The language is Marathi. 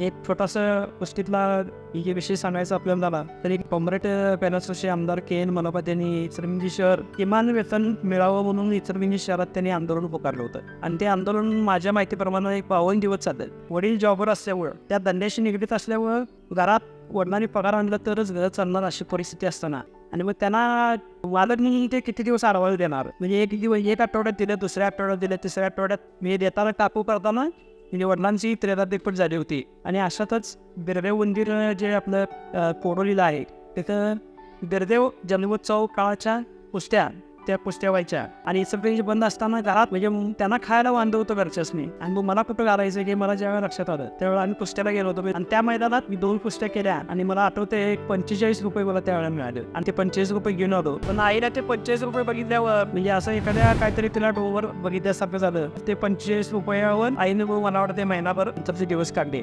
एक छोटासा गोष्टीतला हे विषय सांगायचा आपल्याला झाला तर एक कॉम्रेड पॅनसचे आमदार के एन मनोपत यांनी इचलकरंजी शहर किमान वेतन मिळावं म्हणून इचलकरंजी शहरात त्यांनी आंदोलन पुकारलं होतं. आणि ते आंदोलन माझ्या माहितीप्रमाणे एक बावन्न दिवस चाललं वडील जॉबवर असल्यामुळं त्या धंद्याशी निगडीत असल्यामुळं घरात वडिलांनी पगार आणला तरच घर चालणार अशी परिस्थिती असताना. आणि मग त्यांना मालकनी ते किती दिवस आडवाळ देणार? म्हणजे एक दिवस एक आठवड्यात दिलं दुसऱ्या आठवड्यात दिलं तिसऱ्या आठवड्यात मी देताना टाकू करताना म्हणजे वडिलांची त्रेदादेखील झाली होती. आणि अशातच बिरदेव मंदिर जे आपलं कोडोलीला आहे तिथं बिरदेव जन्मोत्सव काळाच्या कुस्त्या त्या पुस्त्या व्हायच्या. आणि सगळे बंद असताना घरात म्हणजे त्यांना खायला वांद होतं घरच्यासनी. आणि मग मला कुठं घालायचं की मला ज्यावेळेला लक्षात आलं त्यावेळेला आम्ही पुस्त्याला गेलो होतो. आणि त्या मैदानात मी दोन पुस्त्या केल्या. आणि मला आठवते एक पंचेचाळीस रुपये मला त्यावेळेला मिळाले. आणि ते पंचेचाळीस रुपये घेऊन आलो. पण आईला ते पंचेचाळीस रुपये बघितल्यावर म्हणजे असं एखाद्या काहीतरी तिला डोवर बघितल्यासारखं झालं. ते पंचेचाळीस रुपयावर आईने मला वाटतं ते महिनाभर नंतरचे दिवस काढले.